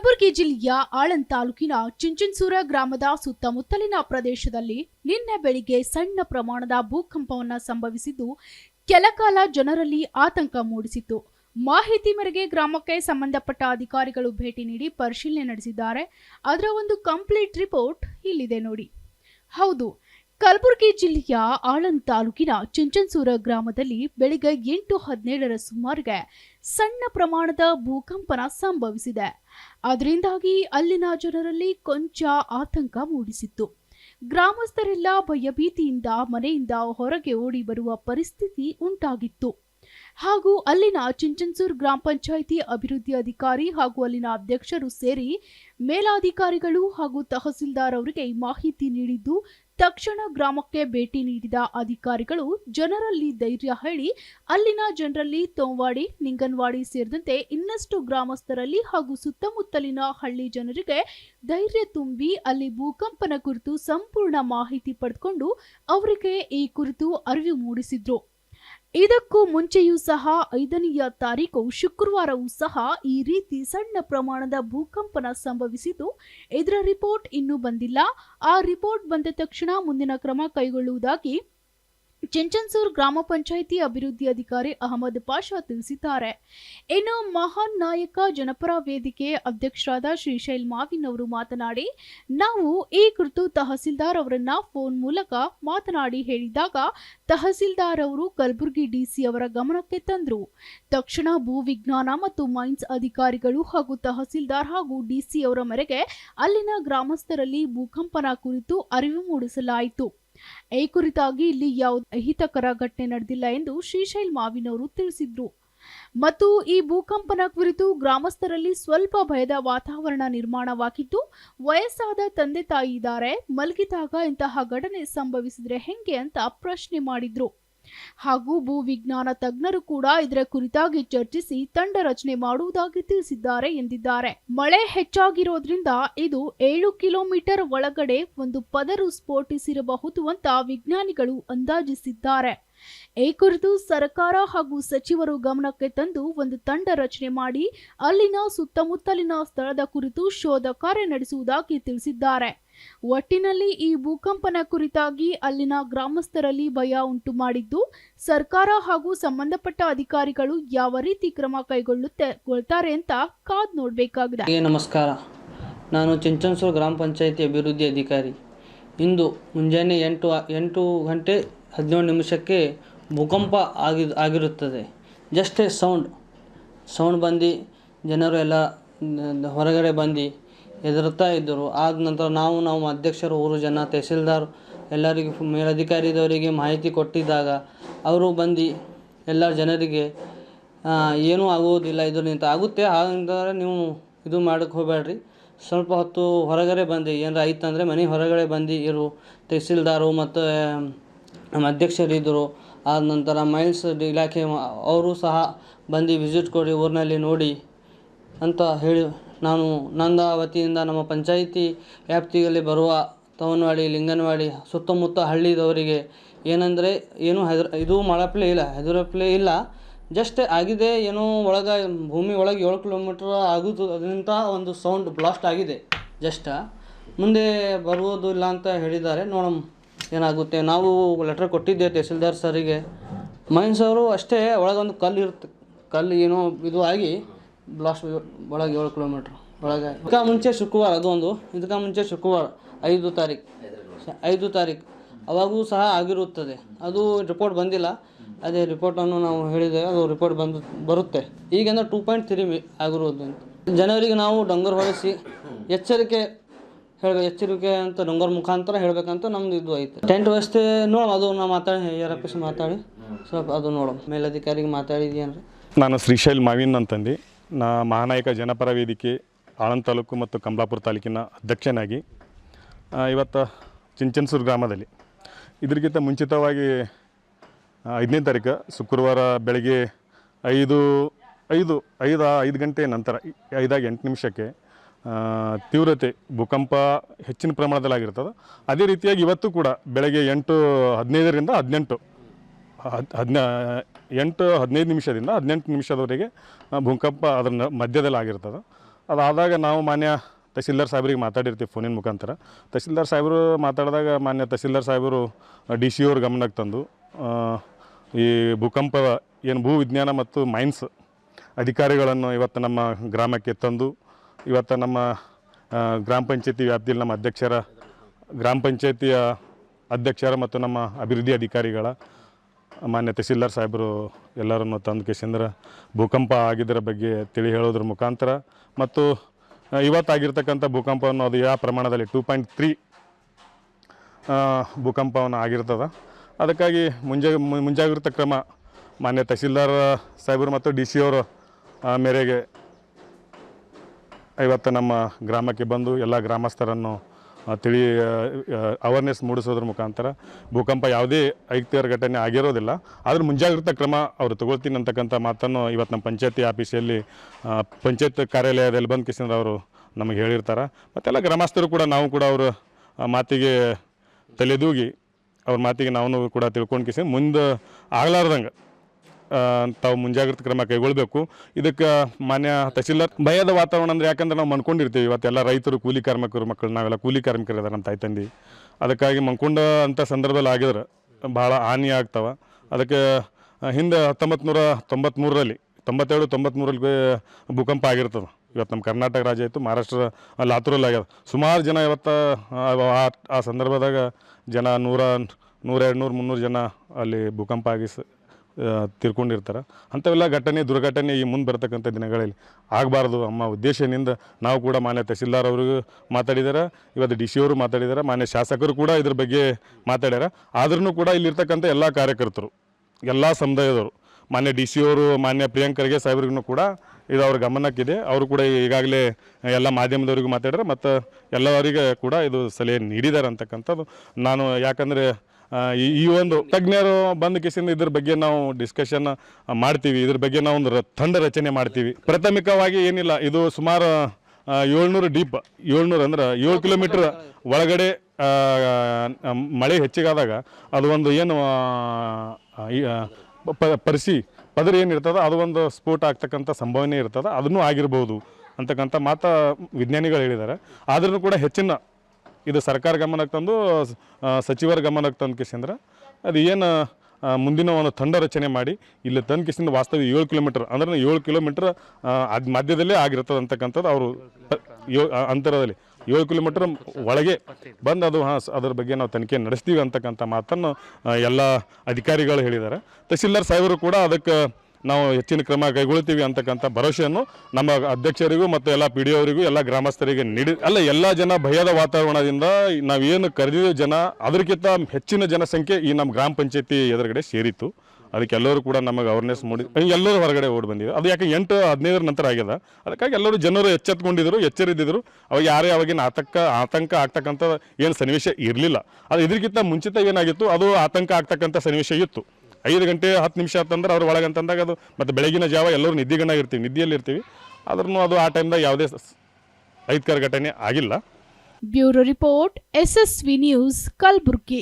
ಕಲಬುರಗಿ ಜಿಲ್ಲೆಯ ಆಳನ್ ತಾಲೂಕಿನ ಚುಂಚನ್ಸೂರ ಗ್ರಾಮದ ಸುತ್ತಮುತ್ತಲಿನ ಪ್ರದೇಶದಲ್ಲಿ ನಿನ್ನೆ ಬೆಳಿಗ್ಗೆ ಸಣ್ಣ ಪ್ರಮಾಣದ ಭೂಕಂಪವನ್ನ ಸಂಭವಿಸಿದ್ದು ಕೆಲಕಾಲ ಜನರಲ್ಲಿ ಆತಂಕ ಮೂಡಿಸಿತ್ತು. ಮಾಹಿತಿ ಮೇರೆಗೆ ಗ್ರಾಮಕ್ಕೆ ಸಂಬಂಧಪಟ್ಟ ಅಧಿಕಾರಿಗಳು ಭೇಟಿ ನೀಡಿ ಪರಿಶೀಲನೆ ನಡೆಸಿದ್ದಾರೆ. ಅದರ ಒಂದು ಕಂಪ್ಲೀಟ್ ರಿಪೋರ್ಟ್ ಇಲ್ಲಿದೆ ನೋಡಿ. ಹೌದು ಕಲಬುರಗಿ ಜಿಲ್ಲೆಯ ಆಳಂದ ತಾಲೂಕಿನ ಚುಂಚನ್ಸೂರ ಗ್ರಾಮದಲ್ಲಿ ಬೆಳಿಗ್ಗೆ ಎಂಟು ಹದಿನೇಳರ ಸುಮಾರಿಗೆ ಸಣ್ಣ ಪ್ರಮಾಣದ ಭೂಕಂಪನ ಸಂಭವಿಸಿದೆ. ಅದರಿಂದಾಗಿ ಅಲ್ಲಿನ ಜನರಲ್ಲಿ ಕೊಂಚ ಆತಂಕ ಮೂಡಿಸಿತ್ತು. ಗ್ರಾಮಸ್ಥರೆಲ್ಲ ಭಯಭೀತಿಯಿಂದ ಮನೆಯಿಂದ ಹೊರಗೆ ಓಡಿ ಬರುವ ಪರಿಸ್ಥಿತಿ ಉಂಟಾಗಿತ್ತು. ಹಾಗೂ ಅಲ್ಲಿನ ಚಿಂಚನ್ಸೂರ್ ಗ್ರಾಮ ಪಂಚಾಯಿತಿ ಅಭಿವೃದ್ಧಿ ಅಧಿಕಾರಿ ಹಾಗೂ ಅಲ್ಲಿನ ಅಧ್ಯಕ್ಷರು ಸೇರಿ ಮೇಲಾಧಿಕಾರಿಗಳು ಹಾಗೂ ತಹಸೀಲ್ದಾರ್ ಅವರಿಗೆ ಮಾಹಿತಿ ನೀಡಿದ್ದು ತಕ್ಷಣ ಗ್ರಾಮಕ್ಕೆ ಭೇಟಿ ನೀಡಿದ ಅಧಿಕಾರಿಗಳು ಜನರಲ್ಲಿ ಧೈರ್ಯ ಹೇಳಿ ಅಲ್ಲಿನ ಜನರಲ್ಲಿ ತೋಂವಾಡಿ, ನಿಂಗನ್ವಾಡಿ ಸೇರಿದಂತೆ ಇನ್ನಷ್ಟು ಗ್ರಾಮಸ್ಥರಲ್ಲಿ ಹಾಗೂ ಸುತ್ತಮುತ್ತಲಿನ ಹಳ್ಳಿ ಜನರಿಗೆ ಧೈರ್ಯ ತುಂಬಿ ಅಲ್ಲಿ ಭೂಕಂಪನ ಕುರಿತು ಸಂಪೂರ್ಣ ಮಾಹಿತಿ ಪಡೆದುಕೊಂಡು ಅವರಿಗೆ ಈ ಕುರಿತು ಅರಿವು ಮೂಡಿಸಿದ್ರು. ಇದಕ್ಕೂ ಮುಂಚೆಯೂ ಸಹ ಐದನೆಯ ತಾರೀಕು ಶುಕ್ರವಾರವೂ ಸಹ ಈ ರೀತಿ ಸಣ್ಣ ಪ್ರಮಾಣದ ಭೂಕಂಪನ ಸಂಭವಿಸಿದ್ದು, ಇದರ ರಿಪೋರ್ಟ್ ಇನ್ನೂ ಬಂದಿಲ್ಲ. ಆ ರಿಪೋರ್ಟ್ ಬಂದ ತಕ್ಷಣ ಮುಂದಿನ ಕ್ರಮ ಕೈಗೊಳ್ಳುವುದಾಗಿ ಚೆಂಚನ್ಸೂರ್ ಗ್ರಾಮ ಪಂಚಾಯಿತಿ ಅಭಿವೃದ್ಧಿ ಅಧಿಕಾರಿ ಅಹಮದ್ ಪಾಷಾ ತಿಳಿಸಿದ್ದಾರೆ. ಇನ್ನು ಮಹಾನ್ ನಾಯಕ ಜನಪರ ವೇದಿಕೆ ಅಧ್ಯಕ್ಷರಾದ ಶ್ರೀಶೈಲ್ ಮಾವಿನ್ ಅವರು ಮಾತನಾಡಿ, ನಾವು ಈ ಕುರಿತು ತಹಸೀಲ್ದಾರ್ ಅವರನ್ನ ಫೋನ್ ಮೂಲಕ ಮಾತನಾಡಿ ಹೇಳಿದಾಗ ತಹಸೀಲ್ದಾರ್ ಅವರು ಕಲಬುರಗಿ ಡಿಸಿ ಅವರ ಗಮನಕ್ಕೆ ತಂದ್ರು. ತಕ್ಷಣ ಭೂ ವಿಜ್ಞಾನ ಮತ್ತು ಮೈನ್ಸ್ ಅಧಿಕಾರಿಗಳು ಹಾಗೂ ತಹಸೀಲ್ದಾರ್ ಹಾಗೂ ಡಿಸಿ ಅವರ ಮೇರೆಗೆ ಅಲ್ಲಿನ ಗ್ರಾಮಸ್ಥರಲ್ಲಿ ಭೂಕಂಪನ ಕುರಿತು ಅರಿವು ಮೂಡಿಸಲಾಯಿತು. ಈ ಕುರಿತಾಗಿ ಇಲ್ಲಿ ಯಾವುದೇ ಅಹಿತಕರ ಘಟನೆ ನಡೆದಿಲ್ಲ ಎಂದು ಶ್ರೀಶೈಲ್ ಮಾವಿನವರು ತಿಳಿಸಿದ್ರು. ಮತ್ತು ಈ ಭೂಕಂಪನ ಕುರಿತು ಗ್ರಾಮಸ್ಥರಲ್ಲಿ ಸ್ವಲ್ಪ ಭಯದ ವಾತಾವರಣ ನಿರ್ಮಾಣವಾಗಿದ್ದು, ವಯಸ್ಸಾದ ತಂದೆ ತಾಯಿ ಇದ್ದಾರೆ, ಮಲಗಿದಾಗ ಇಂತಹ ಘಟನೆ ಸಂಭವಿಸಿದ್ರೆ ಹೆಂಗೆ ಅಂತ ಪ್ರಶ್ನೆ ಮಾಡಿದ್ರು. ಹಾಗೂ ಭೂ ವಿಜ್ಞಾನ ತಜ್ಞರು ಕೂಡ ಇದರ ಕುರಿತಾಗಿ ಚರ್ಚಿಸಿ ತಂಡ ರಚನೆ ಮಾಡುವುದಾಗಿ ತಿಳಿಸಿದ್ದಾರೆ ಎಂದಿದ್ದಾರೆ. ಮಳೆ ಹೆಚ್ಚಾಗಿರೋದ್ರಿಂದ ಇದು ಏಳು ಕಿಲೋಮೀಟರ್ ಒಳಗಡೆ ಒಂದು ಪದರು ಸ್ಫೋಟಿಸಿರಬಹುದು ಅಂತ ವಿಜ್ಞಾನಿಗಳು ಅಂದಾಜಿಸಿದ್ದಾರೆ. ಈ ಕುರಿತು ಸರ್ಕಾರ ಹಾಗೂ ಸಚಿವರು ಗಮನಕ್ಕೆ ತಂದು ಒಂದು ತಂಡ ರಚನೆ ಮಾಡಿ, ಅಲ್ಲಿನ ಸುತ್ತಮುತ್ತಲಿನ ಸ್ಥಳದ ಕುರಿತು ಶೋಧ ಕಾರ್ಯ ನಡೆಸುವುದಾಗಿ ತಿಳಿಸಿದ್ದಾರೆ. ಒಟ್ಟಿನಲ್ಲಿ ಈ ಭೂಕಂಪನ ಕುರಿತಾಗಿ ಅಲ್ಲಿನ ಗ್ರಾಮಸ್ಥರಲ್ಲಿ ಭಯ ಉಂಟು ಮಾಡಿದ್ದು, ಸರ್ಕಾರ ಹಾಗೂ ಸಂಬಂಧಪಟ್ಟ ಅಧಿಕಾರಿಗಳು ಯಾವ ರೀತಿ ಕ್ರಮ ಕೈಗೊಳ್ಳುತ್ತೆ, ಗೊಳ್ತಾರೆ ಅಂತ ಕಾದ್ ನೋಡಬೇಕಾಗಿದೆ. ನಮಸ್ಕಾರ. ನಾನು ಚಿಂಚನ್ಸೂರು ಗ್ರಾಮ ಪಂಚಾಯಿತಿ ಅಭಿವೃದ್ಧಿ ಅಧಿಕಾರಿ. ಇಂದು ಮುಂಜಾನೆ ಎಂಟು ಎಂಟು ಗಂಟೆ ಹದಿನೇಳು ನಿಮಿಷಕ್ಕೆ ಭೂಕಂಪ ಆಗಿ, ಆಗಿರುತ್ತದೆ. ಜಸ್ಟ್ ಸೌಂಡ್ ಸೌಂಡ್ ಬಂದು ಜನರು ಎಲ್ಲ ಹೊರಗಡೆ ಬಂದು ಹೆದರುತ್ತಾ ಇದ್ದರು. ಆದ ನಂತರ ನಾವು ನಮ್ಮ ಅಧ್ಯಕ್ಷರು, ಊರು ಜನ, ತಹಸೀಲ್ದಾರ್, ಎಲ್ಲರಿಗೂ ಮೇಲಧಿಕಾರಿದವರಿಗೆ ಮಾಹಿತಿ ಕೊಟ್ಟಿದ್ದಾಗ ಅವರು ಬಂದು ಎಲ್ಲ ಜನರಿಗೆ ಏನೂ ಆಗುವುದಿಲ್ಲ ಇದರಿಂದ ಆಗುತ್ತೆ, ಹಾಗಂದರೆ ನೀವು ಇದು ಮಾಡೋಕ್ಕೆ ಹೋಗಬೇಡ್ರಿ. ಸ್ವಲ್ಪ ಹೊತ್ತು ಹೊರಗಡೆ ಬಂದು. ಏನಾರ ಆಯ್ತಂದರೆ ಮನೆ ಹೊರಗಡೆ ಬಂದು ಇರು. ತಹಸೀಲ್ದಾರು ಮತ್ತು, ನಮ್ಮ ಅಧ್ಯಕ್ಷರಿದ್ದರು ಆದ ನಂತರ ಮೈನ್ಸ್ ಇಲಾಖೆ, ಅವರು ಸಹ ಬಂದು ವಿಸಿಟ್ ಕೊಡಿ, ಊರಿನಲ್ಲಿ ನೋಡಿ ಅಂತ ಹೇಳಿ ನಾನು ನನ್ನ ವತಿಯಿಂದ ನಮ್ಮ ಪಂಚಾಯಿತಿ ವ್ಯಾಪ್ತಿಯಲ್ಲಿ ಬರುವ ತವನವಾಡಿ, ಲಿಂಗನವಾಡಿ, ಸುತ್ತಮುತ್ತ ಹಳ್ಳಿದವರಿಗೆ ಏನಂದರೆ ಏನು ಹೆದ್ರ, ಇದು ಮಾಡಪ್ಲೆ ಇಲ್ಲ, ಹೆದರಪ್ಲೆ ಇಲ್ಲ. ಜಸ್ಟ್ ಆಗಿದೆ, ಏನೋ ಒಳಗೆ, ಭೂಮಿ ಒಳಗೆ ಏಳು ಕಿಲೋಮೀಟ್ರ್ ಆಗೋದು ಅದರಿಂದ ಒಂದು ಸೌಂಡ್ ಬ್ಲಾಸ್ಟ್ ಆಗಿದೆ ಜಸ್ಟ. ಮುಂದೆ ಬರುವುದು ಇಲ್ಲ ಅಂತ ಹೇಳಿದ್ದಾರೆ, ನೋಡಮ್ ಏನಾಗುತ್ತೆ. ನಾವು ಲೆಟ್ರ್ ಕೊಟ್ಟಿದ್ದೆ ತಹಸೀಲ್ದಾರ್ ಸರಿಗೆ. ಮೈನ್ಸ್ ಅವರು ಅಷ್ಟೇ, ಒಳಗೊಂದು ಕಲ್ಲು ಇರುತ್ತೆ ಕಲ್ಲು ಏನೋ ಇದು ಆಗಿ ಬ್ಲಾಸ್ಟ್ ಒಳಗೆ ಏಳು ಕಿಲೋಮೀಟ್ರ್ ಒಳಗೆ ಇದಕ್ಕೆ ಮುಂಚೆ ಶುಕ್ರವಾರ ಅದೊಂದು ಇದಕ್ಕೆ ಮುಂಚೆ ಶುಕ್ರವಾರ, ಐದು ತಾರೀಕು ಐದು ತಾರೀಕು ಅವಾಗೂ ಸಹ ಆಗಿರುತ್ತದೆ. ಅದು ರಿಪೋರ್ಟ್ ಬಂದಿಲ್ಲ. ಅದೇ ರಿಪೋರ್ಟನ್ನು ನಾವು ಹೇಳಿದ್ದೇವೆ. ಅದು ರಿಪೋರ್ಟ್ ಬಂದು, ಬರುತ್ತೆ. ಈಗಂದ್ರೆ ಟೂ ಪಾಯಿಂಟ್ ತ್ರೀ ಆಗಿರುವುದು ಜನವರಿಗೆ ನಾವು ಡೊಂಗರ್ ಹೊಡೆಸಿ ಎಚ್ಚರಿಕೆ ಹೇಳಬೇಕು ಎಚ್ಚರಿಕೆ ಅಂತ ಡೊಂಗರ್ ಮುಖಾಂತರ ಹೇಳಬೇಕಂತ ನಮ್ದು ಇದು ಐತೆ. ಟೆಂಟ್ ವ್ಯವಸ್ಥೆ ನೋಡೋಣ. ಅದು ನಾವು ಮಾತಾಡಿ ಎಫ್ ಮಾತಾಡಿ. ಸ್ವಲ್ಪ ಅದು ನೋಡೋ ಮೇಲಧಿಕಾರಿಗೆ ಮಾತಾಡಿದ್ಯಾನ್ರಿ ನಾನು ಶ್ರೀಶೈಲ್ ಮಾವಿನ್ ಅಂತಂದು. ನಾ ಮಹಾನಾಯಕ ಜನಪರ ವೇದಿಕೆ ಆಳಂದ ತಾಲೂಕು ಮತ್ತು ಕಮಲಾಪುರ ತಾಲೂಕಿನ ಅಧ್ಯಕ್ಷನಾಗಿ ಇವತ್ತು ಚಿಂಚನ್ಸೂರು ಗ್ರಾಮದಲ್ಲಿ. ಇದಕ್ಕಿಂತ ಮುಂಚಿತವಾಗಿ ಐದನೇ ತಾರೀಕು, ಶುಕ್ರವಾರ ಬೆಳಗ್ಗೆ ಐದು ಐದು ಐದು ಐದು ಗಂಟೆ ನಂತರ ಐದಾಗಿ ಎಂಟು ನಿಮಿಷಕ್ಕೆ ತೀವ್ರತೆ, ಭೂಕಂಪ ಹೆಚ್ಚಿನ ಪ್ರಮಾಣದಲ್ಲಿ ಆಗಿರ್ತದೆ ಅದೇ ರೀತಿಯಾಗಿ ಇವತ್ತು ಕೂಡ ಬೆಳಗ್ಗೆ ಎಂಟು ಹದಿನೈದರಿಂದ ಹದಿನೆಂಟು ಹದ್ ಹದಿನ ಎಂಟು ಹದಿನೈದು ನಿಮಿಷದಿಂದ ಹದಿನೆಂಟು ನಿಮಿಷದವರೆಗೆ ಭೂಕಂಪ ಅದರ ಮಧ್ಯದಲ್ಲಿ ಆಗಿರ್ತದೆ. ಅದಾದಾಗ ನಾವು ಮಾನ್ಯ ತಹಸೀಲ್ದಾರ್ ಸಾಹೇಬ್ರಿಗೆ ಮಾತಾಡಿರ್ತೀವಿ ಫೋನಿನ ಮುಖಾಂತರ. ತಹಸೀಲ್ದಾರ್ ಸಾಹೇಬರು ಮಾತಾಡಿದಾಗ ಮಾನ್ಯ ತಹಸೀಲ್ದಾರ್ ಸಾಹೇಬರು ಡಿ ಸಿ ಅವ್ರ ಗಮನಕ್ಕೆ ತಂದು ಈ ಭೂಕಂಪ ಏನು ಭೂ ವಿಜ್ಞಾನ ಮತ್ತು ಮೈನ್ಸ್ ಅಧಿಕಾರಿಗಳನ್ನು ಇವತ್ತು ನಮ್ಮ ಗ್ರಾಮಕ್ಕೆ ತಂದು, ಇವತ್ತು ನಮ್ಮ ಗ್ರಾಮ ಪಂಚಾಯತಿ ವ್ಯಾಪ್ತಿಯಲ್ಲಿ ನಮ್ಮ ಅಧ್ಯಕ್ಷರ, ಗ್ರಾಮ ಪಂಚಾಯತಿಯ ಅಧ್ಯಕ್ಷರ ಮತ್ತು ನಮ್ಮ ಅಭಿವೃದ್ಧಿ ಅಧಿಕಾರಿಗಳ ಮಾನ್ಯ ತಹಸೀಲ್ದಾರ್ ಸಾಹೇಬರು ಎಲ್ಲರನ್ನು ತಂದು ಕೇಸಿಂದ್ರೆ ಭೂಕಂಪ ಆಗಿದ್ದರ ಬಗ್ಗೆ ತಿಳಿ ಹೇಳೋದ್ರ ಮುಖಾಂತರ ಮತ್ತು ಇವತ್ತಾಗಿರ್ತಕ್ಕಂಥ ಭೂಕಂಪವನ್ನು ಅದು ಯಾವ ಪ್ರಮಾಣದಲ್ಲಿ ಟೂ ಪಾಯಿಂಟ್ ತ್ರೀ ಭೂಕಂಪವನ್ನು ಆಗಿರ್ತದೆ. ಅದಕ್ಕಾಗಿ ಮುಂಜಾ, ಮುಂಜಾಗ್ರತಾ ಕ್ರಮ ಮಾನ್ಯ ತಹಸೀಲ್ದಾರ್ ಸಾಹೇಬರು ಮತ್ತು ಡಿ ಸಿ ಅವರ ಮೇರೆಗೆ ಇವತ್ತು ನಮ್ಮ ಗ್ರಾಮಕ್ಕೆ ಬಂದು ಎಲ್ಲ ಗ್ರಾಮಸ್ಥರನ್ನು ತಿಳಿ ಅವೇರ್ನೆಸ್ ಮೂಡಿಸೋದ್ರ ಮುಖಾಂತರ ಭೂಕಂಪ ಯಾವುದೇ ಐಕ್ತಿಯರ ಘಟನೆ ಆಗಿರೋದಿಲ್ಲ. ಆದರೆ ಮುಂಜಾಗ್ರತಾ ಕ್ರಮ ಅವರು ತಗೊಳ್ತೀನಿ ಅಂತಕ್ಕಂಥ ಮಾತನ್ನು ಇವತ್ತು ನಮ್ಮ ಪಂಚಾಯತಿ ಆಫೀಸಲ್ಲಿ ಪಂಚಾಯತ್ ಕಾರ್ಯಾಲಯದಲ್ಲಿ ಬಂದು ಕಿಶನ್ ಅವರು ನಮಗೆ ಹೇಳಿರ್ತಾರೆ. ಮತ್ತೆಲ್ಲ ಗ್ರಾಮಸ್ಥರು ಕೂಡ ನಾವು ಕೂಡ ಅವರು ಮಾತಿಗೆ ತಲೆದೂಗಿ ಅವ್ರ ಮಾತಿಗೆ ನಾವು ಕೂಡ ತಿಳ್ಕೊಂಡು ಕಿಸಿ ಮುಂದೆ ಆಗ್ಲಾರ್ದಂಗೆ ತಾವು ಮುಂಜಾಗ್ರತಾ ಕ್ರಮ ಕೈಗೊಳ್ಳಬೇಕು ಇದಕ್ಕೆ ಮಾನ್ಯ ತಹಸೀಲ್ದಾರ್, ಭಯದ ವಾತಾವರಣ ಅಂದರೆ ಯಾಕಂದ್ರೆ ನಾವು ಮನ್ಕೊಂಡಿರ್ತೀವಿ ಇವತ್ತೆಲ್ಲ ರೈತರು, ಕೂಲಿ ಕಾರ್ಮಿಕರು ಮಕ್ಕಳು ನಾವೆಲ್ಲ ಕೂಲಿ ಕಾರ್ಮಿಕರು ಇದಾರೆ ನಮ್ಮ ತಾಯಿ ಅದಕ್ಕಾಗಿ ಮನ್ಕೊಂಡ ಅಂಥ ಸಂದರ್ಭದಲ್ಲಿ ಆಗಿದ್ರೆ ಭಾಳ ಹಾನಿ ಆಗ್ತವೆ. ಅದಕ್ಕೆ ಹಿಂದೆ ಹತ್ತೊಂಬತ್ತು ನೂರ ತೊಂಬತ್ತ್ಮೂರರಲ್ಲಿ ತೊಂಬತ್ತೆರಡು ತೊಂಬತ್ತ್ಮೂರಲ್ಲಿ ಭೂಕಂಪ ಆಗಿರ್ತದೆ. ಇವತ್ತು ನಮ್ಮ ಕರ್ನಾಟಕ ರಾಜ್ಯ ಆಯಿತು ಮಹಾರಾಷ್ಟ್ರ, ಲಾತೂರಲ್ಲಿ ಆಗ್ಯದ. ಸುಮಾರು ಜನ ಇವತ್ತು, ಆ ಸಂದರ್ಭದಾಗ ಜನ ನೂರ ನೂರೆರಡು ನೂರು ಮುನ್ನೂರು ಜನ ಅಲ್ಲಿ ಭೂಕಂಪ ಆಗಿ ಆ, ಅಂಥವೆಲ್ಲ ಘಟನೆ ದುರ್ಘಟನೆ ಈ ಮುಂದೆ ಬರತಕ್ಕಂಥ ದಿನಗಳಲ್ಲಿ ಆಗಬಾರ್ದು. ಅಮ್ಮ ಉದ್ದೇಶದಿಂದ ನಾವು ಕೂಡ ಮಾನ್ಯ ತಹಸೀಲ್ದಾರ್ ಅವ್ರಿಗೂ ಮಾತಾಡಿದ್ದಾರೆ ಇವತ್ತು ಡಿ ಸಿ ಅವರು ಮಾತಾಡಿದ್ದಾರೆ ಮಾನ್ಯ ಶಾಸಕರು ಕೂಡ ಇದ್ರ ಬಗ್ಗೆ ಮಾತಾಡ್ಯಾರ. ಆದ್ರೂ ಕೂಡ ಇಲ್ಲಿರ್ತಕ್ಕಂಥ ಎಲ್ಲ ಕಾರ್ಯಕರ್ತರು ಎಲ್ಲ ಸಮುದಾಯದವರು ಮಾನ್ಯ ಡಿ ಸಿ ಅವರು ಮಾನ್ಯ ಪ್ರಿಯಾಂಕರ್ಗೆ ಸಾಹೇಬ್ರಿಗೂ ಕೂಡ ಇದು ಅವ್ರ ಗಮನಕ್ಕಿದೆ. ಅವರು ಕೂಡ ಈಗಾಗಲೇ ಎಲ್ಲ ಮಾಧ್ಯಮದವರಿಗೂ ಮಾತಾಡ್ಯಾರ. ಮತ್ತು ಎಲ್ಲವರಿಗೆ ಕೂಡ ಇದು ಸಲಹೆ ನೀಡಿದ್ದಾರೆ ಅಂತಕ್ಕಂಥದ್ದು. ನಾನು ಯಾಕಂದರೆ ಈ ಒಂದು ತಜ್ಞರು ಬಂದ ಕೇಸಿಂದ ಇದ್ರ ಬಗ್ಗೆ ನಾವು ಡಿಸ್ಕಷನ್ ಮಾಡ್ತೀವಿ. ಇದ್ರ ಬಗ್ಗೆ ನಾವು ಒಂದು ತಂಡ ರಚನೆ ಮಾಡ್ತೀವಿ. ಪ್ರಾಥಮಿಕವಾಗಿ ಏನಿಲ್ಲ, ಇದು ಸುಮಾರು ಏಳ್ನೂರು ಡೀಪ್, ಏಳ್ನೂರು ಅಂದ್ರೆ ಏಳು ಕಿಲೋಮೀಟ್ರ್ ಒಳಗಡೆ ಮಳೆ ಹೆಚ್ಚಿಗಾದಾಗ ಅದು ಒಂದು ಏನು ಪರಿಸಿ ಪದರ ಏನಿರ್ತದೆ ಅದು ಒಂದು ಸ್ಫೋಟ ಆಗ್ತಕ್ಕಂಥ ಸಂಭವನೆ ಇರ್ತದೆ, ಅದನ್ನು ಆಗಿರ್ಬೋದು ಅಂತಕ್ಕಂಥ ಮಾತ ವಿಜ್ಞಾನಿಗಳು ಹೇಳಿದ್ದಾರೆ ಆದ್ರೂ ಕೂಡ ಹೆಚ್ಚಿನ ಇದು ಸರ್ಕಾರ ಗಮನಕ್ಕೆ ತಂದು ಸಚಿವರ ಗಮನಕ್ಕೆ ತಂದು ಕಿಸಿಂದ್ರೆ ಅದು ಏನು ಮುಂದಿನ ಒಂದು ತಂಡ ರಚನೆ ಮಾಡಿ, ಇಲ್ಲಿ ತಂದು ಕಿಸಿಂದ ವಾಸ್ತವ ಏಳು ಕಿಲೋಮೀಟರ್ ಅಂದ್ರೆ ಏಳು ಕಿಲೋಮೀಟರ್ ಅದು ಮಧ್ಯದಲ್ಲೇ ಆಗಿರ್ತದೆ ಅಂತಕ್ಕಂಥದ್ದು ಅವರು ಅಂತರದಲ್ಲಿ. ಏಳು ಕಿಲೋಮೀಟರ್ ಒಳಗೆ ಬಂದು ಅದು, ಹಾಂ ಅದ್ರ ಬಗ್ಗೆ ನಾವು ತನಿಖೆ ನಡೆಸ್ತೀವಿ ಅಂತಕ್ಕಂಥ ಮಾತನ್ನು ಎಲ್ಲ ಅಧಿಕಾರಿಗಳು ಹೇಳಿದ್ದಾರೆ. ತಹಸೀಲ್ದಾರ್ ಸಾಹೇಬರು ಕೂಡ ಅದಕ್ಕೆ ನಾವು ಹೆಚ್ಚಿನ ಕ್ರಮ ಕೈಗೊಳ್ತೀವಿ ಅಂತಕ್ಕಂಥ ಭರವಸೆಯನ್ನು ನಮ್ಮ ಅಧ್ಯಕ್ಷರಿಗೂ ಮತ್ತು ಎಲ್ಲ ಪಿ ಡಿ ಅವರಿಗೂ, ಎಲ್ಲ ಗ್ರಾಮಸ್ಥರಿಗೆ ನೀಡಿ ಅಲ್ಲ, ಎಲ್ಲ ಜನ ಭಯದ ವಾತಾವರಣದಿಂದ ನಾವೇನು ಕರೆದಿದ್ದೇವೆ ಜನ, ಅದಕ್ಕಿಂತ ಹೆಚ್ಚಿನ ಜನಸಂಖ್ಯೆ ಈ ನಮ್ಮ ಗ್ರಾಮ ಪಂಚಾಯತಿ ಎದುರುಗಡೆ ಸೇರಿತ್ತು. ಅದಕ್ಕೆ ಎಲ್ಲರೂ ಕೂಡ ನಮಗೆ ಅವೇರ್ನೆಸ್ ಮಾಡಿ ಎಲ್ಲರೂ ಹೊರಗಡೆ ಓಡಿ ಬಂದಿದೆ ಅದು ಯಾಕೆ ಎಂಟು ಹದಿನೈದರ ನಂತರ ಆಗ್ಯದ? ಅದಕ್ಕಾಗಿ ಎಲ್ಲರೂ ಜನರು ಎಚ್ಚೆತ್ಕೊಂಡಿದ್ರು, ಎಚ್ಚರಿದ್ದಿದ್ರು. ಅವಾಗ ಯಾರೇ ಅವಾಗಿನ ಆತಂಕ ಆತಂಕ ಆಗ್ತಕ್ಕಂಥ ಏನು ಸನ್ನಿವೇಶ ಇರಲಿಲ್ಲ. ಅದು ಇದಕ್ಕಿಂತ ಮುಂಚಿತ ಏನಾಗಿತ್ತು, ಅದು ಆತಂಕ ಆಗ್ತಕ್ಕಂಥ ಸನ್ನಿವೇಶ ಇತ್ತು. ಐದು ಗಂಟೆ ಹತ್ತು ನಿಮಿಷ ಆತಂದ್ರೆ ಅವ್ರ ಒಳಗೆ ಅಂತಂದಾಗ ಅದು ಮತ್ತು ಬೆಳಗಿನ ಜಾವ ಎಲ್ಲರೂ ನಿದ್ದೆಗಣ್ಣಾಗ ಇರ್ತೀವಿ ನಿದ್ದೆಯಲ್ಲಿ ಇರ್ತೀವಿ ಆದ್ರೂ ಅದು ಆ ಟೈಮ್ದಾಗ ಯಾವುದೇ ಸ- ಘಟನೆ ಆಗಿಲ್ಲ. Bureau report, SSV news, Kalaburagi.